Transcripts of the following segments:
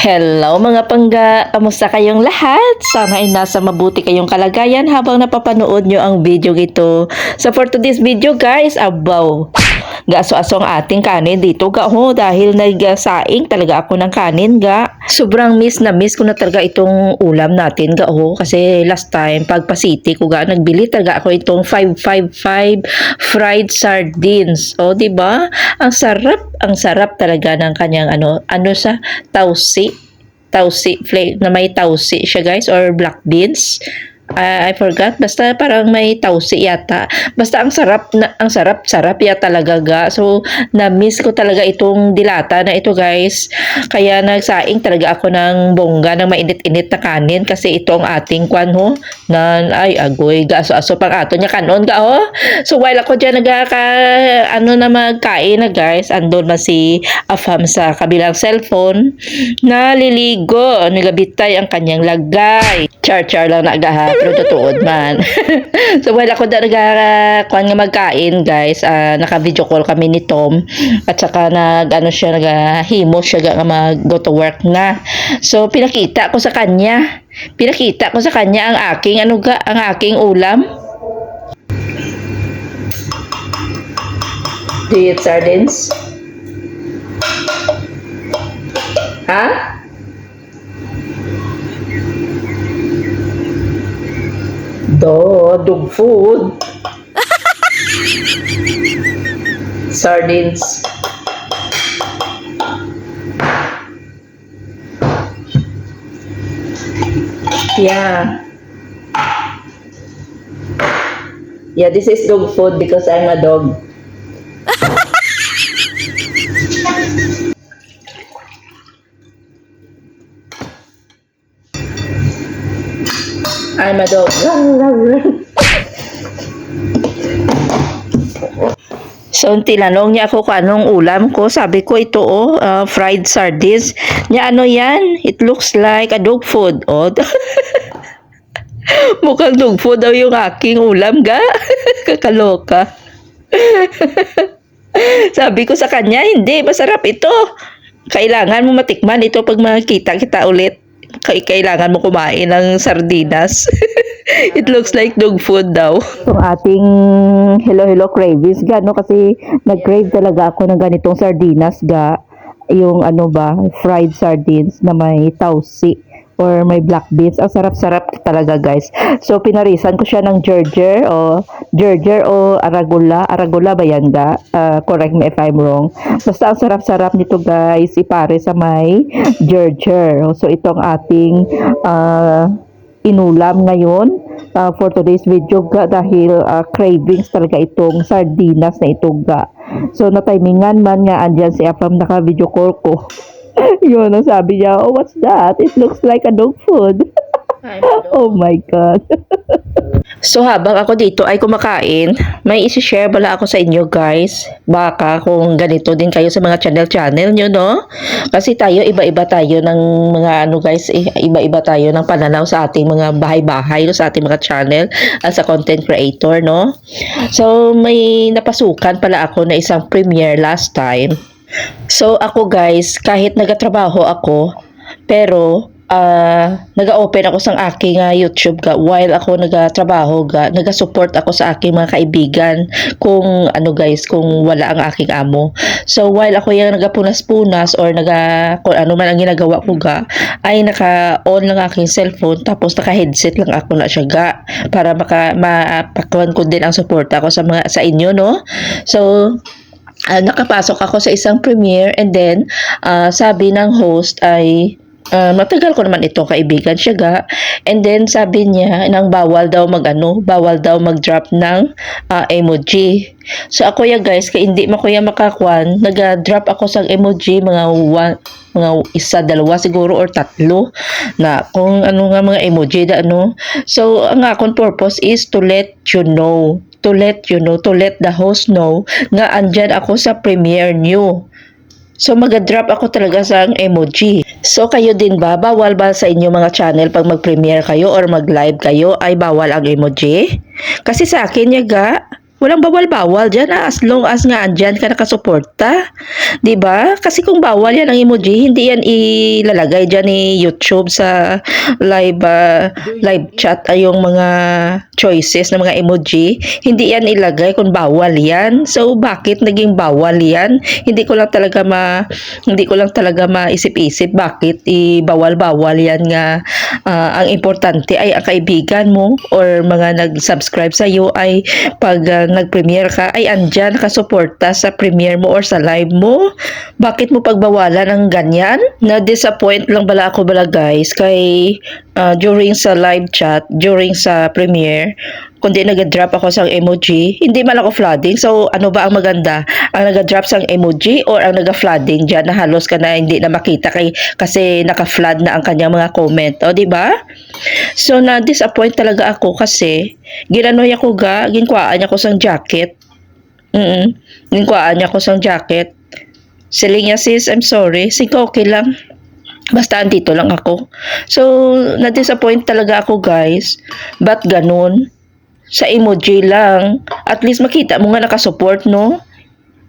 Hello mga pangga! Kamusta kayong lahat? Sana ay nasa mabuti kayong kalagayan habang napapanood nyo ang video ito. So for today's video guys, abaw! Gaso-aso ang ating kanin dito ga ho dahil nagsaing talaga ako ng kanin ga. Sobrang miss na miss ko na talaga itong ulam natin ga ho kasi last time pag pasiti ko ga nagbili talaga ako itong 555 fried sardines. O di ba? Ang sarap, ang sarap talaga ng kanyang ano, ano sa tausi tausi flavor na may tausi siya guys or black beans. I forgot basta parang may tausi yata. Basta ang sarap na ang sarap sarap ya talaga ga. So na-miss ko talaga itong dilata na ito guys. Kaya nagsaing talaga ako ng bongga ng mainit-init na kanin kasi ito ang ating kwan ho na ay agoy ga so aso pang ato niya kanon ga ho. So while ako diyan nagaka ano na magkain na guys, andon na si Afam sa kabilang cellphone naliligo. Nagabitay ang kanyang lagay. Char-char lang nagaha pero tutuod man. so while ako da naga kwan nga magkain guys, ah, naka-video call kami ni Tom at saka nag ano siya nagahimo siya ga nga mag go to work na. So pinakita ko sa kanya. Pinakita ko sa kanya ang aking ano ga, ang aking ulam. Do you eat sardines? Ha? Do, dog food. Sardines. Yeah. Yeah, this is dog food because I'm a dog. I'm a dog. So, tinanong niya ako kung anong ulam ko. Sabi ko, ito oh, uh, fried sardines. Niya, ano yan? It looks like a dog food. Oh. Mukhang dog food daw yung aking ulam, ga. Kakaloka. Sabi ko sa kanya, hindi, masarap ito. Kailangan mo matikman ito pag makita kita ulit. Kailangan mo kumain ng sardinas. It looks like dog food daw. Yung ating hello hello cravings ga no kasi nag-crave talaga ako ng ganitong sardinas ga yung ano ba fried sardines na may tausi or may black beans. Ang sarap-sarap talaga guys. So pinarisan ko siya ng gerger o gerger o aragula. Aragula ba yan ga? Ah, correct me if I'm wrong. Basta ang sarap-sarap nito guys ipare sa may gerger. So itong ating ah, inulam ngayon uh, for today's video ga dahil uh, cravings talaga itong sardinas na ito ga. So natimingan man nga andyan si Afam naka video call ko. Yun ang sabi niya, oh what's that? It looks like a dog food. oh my God. so habang ako dito ay kumakain, may isi-share bala ako sa inyo guys. Baka kung ganito din kayo sa mga channel-channel nyo, no? Kasi tayo, iba-iba tayo ng mga ano guys, eh, iba-iba tayo ng pananaw sa ating mga bahay-bahay, no? sa ating mga channel as a content creator, no? So may napasukan pala ako na isang premiere last time. So ako guys, kahit nagatrabaho ako, pero ah naga-open ako sa aking ah, YouTube ga while ako nagatrabaho ga naga-support ako sa aking mga kaibigan kung ano guys kung wala ang aking amo. So while ako yung nagapunas-punas or naga kung ano man ang ginagawa ko ga ay naka-on lang aking cellphone tapos naka-headset lang ako na siya ga para maka mapakuan ko din ang suporta ko sa mga sa inyo no? So ah, nakapasok ako sa isang premiere and then ah, sabi ng host ay ah, matagal ko naman itong kaibigan siya ga and then sabi niya nang bawal daw mag ano bawal daw mag drop ng ah, emoji. So ako ya guys kay hindi mo kuya makakwan naga-drop ako sa emoji mga one, mga isa dalawa siguro or tatlo na kung ano nga mga emoji da ano. So ang akong purpose is to let you know to let you know, to let the host know nga andyan ako sa premiere new. So mag-drop ako talaga sa emoji. So kayo din ba, bawal ba sa inyo mga channel pag mag-premiere kayo or mag-live kayo ay bawal ang emoji? Kasi sa akin yaga, Walang bawal-bawal dyan ah, as long as nga andyan ka nakasuporta. ba? Kasi kung bawal yan ang emoji, hindi yan ilalagay dyan ni YouTube sa live ah, live chat ay yung mga choices ng mga emoji. Hindi yan ilagay kung bawal yan. So bakit naging bawal yan? Hindi ko lang talaga ma hindi ko lang talaga maisip-isip bakit i-bawal-bawal yan nga ah, ang importante ay ang kaibigan mo or mga nag-subscribe sa iyo ay pag nag-premiere ka ay andyan nakasuporta sa premiere mo or sa live mo. Bakit mo pagbawalan ng ganyan? Na-disappoint lang bala ako bala guys kay ah, during sa live chat, during sa premiere, kundi nag-drop ako sa emoji, hindi man ako flooding. So, ano ba ang maganda? Ang nag-drop sa emoji or ang nag-flooding dyan na halos ka na hindi na makita kay, kasi naka-flood na ang kanyang mga comment. O, di ba? So, na-disappoint talaga ako kasi ginanoy ako ga, ginkwaan niya ko sang jacket. Mm Ginkwaan niya ko sang jacket. Siling niya, sis, I'm sorry. Sige, okay lang. Basta andito lang ako. So, na-disappoint talaga ako, guys. Ba't ganun? Sa emoji lang. At least makita mo nga nakasupport, no?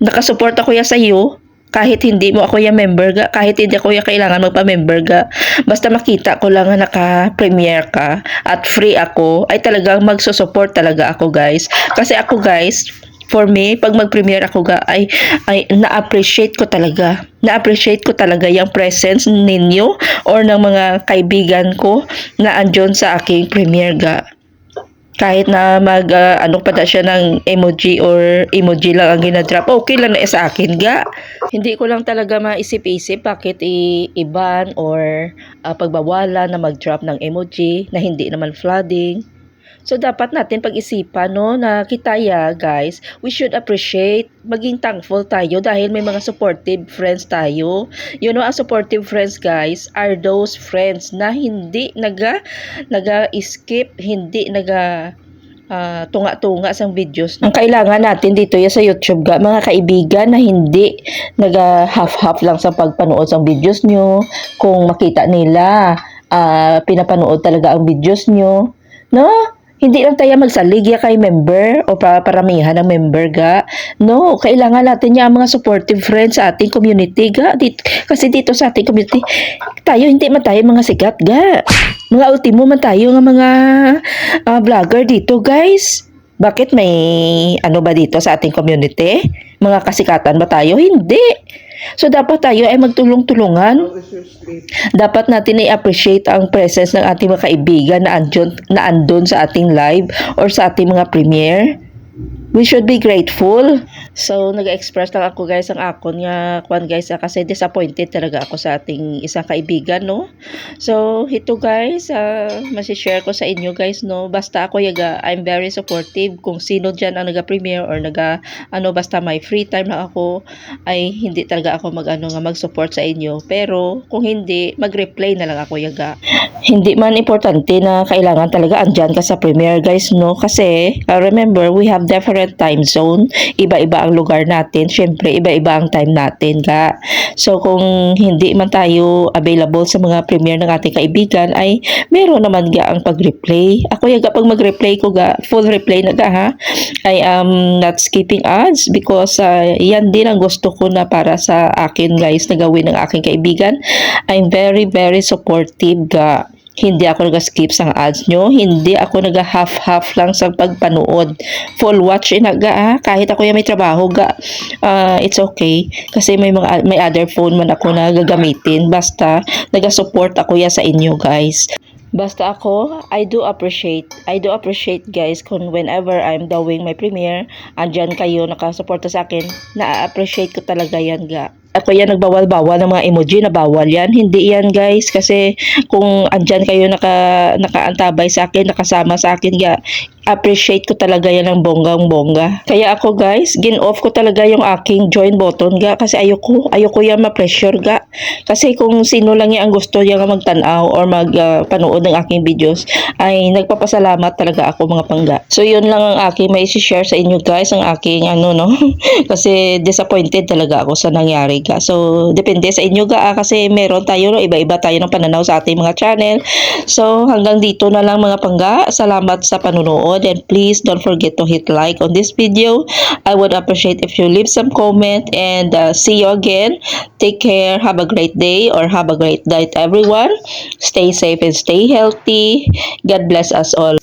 Nakasupport ako ya sa iyo. Kahit hindi mo ako ya member ga, kahit hindi ako ya kailangan magpa-member ga. Basta makita ko lang na naka-premiere ka at free ako, ay talagang magsusupport talaga ako, guys. Kasi ako, guys, for me, pag mag-premiere ako ga, ay, ay na-appreciate ko talaga. Na-appreciate ko talaga yung presence ninyo or ng mga kaibigan ko na andyon sa aking premiere ga. Kahit na mag, ah, ano pa siya ng emoji or emoji lang ang ginadrop, okay lang na sa akin ga. Hindi ko lang talaga maisip-isip bakit i-ban or ah, pagbawalan na mag-drop ng emoji na hindi naman flooding. So, dapat natin pag-isipan, no, na kita ya, guys, we should appreciate, maging thankful tayo dahil may mga supportive friends tayo. You know, ang supportive friends, guys, are those friends na hindi naga, naga-skip, hindi naga, ah, tunga-tunga sa videos. Ang kailangan natin dito ya sa YouTube ga, mga kaibigan na hindi naga half-half lang sa pagpanood sa videos nyo. Kung makita nila, ah, pinapanood talaga ang videos nyo. No? Hindi lang tayo magsalig ya kay member o para paramihan ng member ga. No, kailangan natin yung mga supportive friends sa ating community ga. Dito, kasi dito sa ating community, tayo hindi man tayo mga sikat ga. Mga ultimo man tayo nga mga ah, vlogger dito guys. Bakit may ano ba dito sa ating community? Mga kasikatan ba tayo? Hindi. So dapat tayo ay magtulong-tulungan dapat natin i-appreciate ang presence ng ating mga kaibigan na andun, na andun sa ating live or sa ating mga premiere. We should be grateful. So, nag-express lang ako guys ang akon nga kwan guys ah, kasi disappointed talaga ako sa ating isang kaibigan no. So, ito guys, uh, masishare ko sa inyo guys no. Basta ako yaga, I'm very supportive kung sino dyan ang naga-premiere or naga ano basta may free time na ako ay hindi talaga ako mag-ano nga mag-support sa inyo. Pero kung hindi, mag-replay na lang ako yaga. Hindi man importante na kailangan talaga andyan ka sa premiere guys no kasi uh, remember we have different time zone. Iba-iba ang lugar natin. Syempre, iba-iba ang time natin ga. So kung hindi man tayo available sa mga premiere ng ating kaibigan ay meron naman ga ang pag-replay. Ako yaga pag mag-replay ko ga, full replay na ga ha. I am not skipping ads because uh, yan din ang gusto ko na para sa akin guys na gawin ng aking kaibigan. I'm very very supportive ga hindi ako nag-skip sa ads nyo. Hindi ako nag-half-half lang sa pagpanood. Full watch inaga ah. Kahit ako yung may trabaho ga. ah, it's okay. Kasi may mga may other phone man ako na gagamitin. Basta nag-support ako ya sa inyo guys. Basta ako, I do appreciate, I do appreciate guys kung whenever I'm doing my premiere, andyan kayo nakasuporta sa akin, na-appreciate ko talaga yan ga. Ako yan nagbawal-bawal ng mga emoji na bawal yan. Hindi yan guys kasi kung andyan kayo naka, nakaantabay sa akin, nakasama sa akin appreciate ko talaga yan ng bonggang bongga. Kaya ako guys, gin-off ko talaga yung aking join button ga kasi ayoko, ayoko yan ma-pressure ga. Kasi kung sino lang yan ang gusto nga magtanaw or magpanood ng aking videos, ay nagpapasalamat talaga ako mga pangga. So yun lang ang aking may share sa inyo guys, ang aking ano no. kasi disappointed talaga ako sa nangyari ga. So depende sa inyo ga ah, kasi meron tayo no, iba-iba tayo ng pananaw sa ating mga channel. So hanggang dito na lang mga pangga. Salamat sa panunood. Video, then please don't forget to hit like on this video. I would appreciate if you leave some comment and uh, see you again. Take care. Have a great day or have a great night, everyone. Stay safe and stay healthy. God bless us all.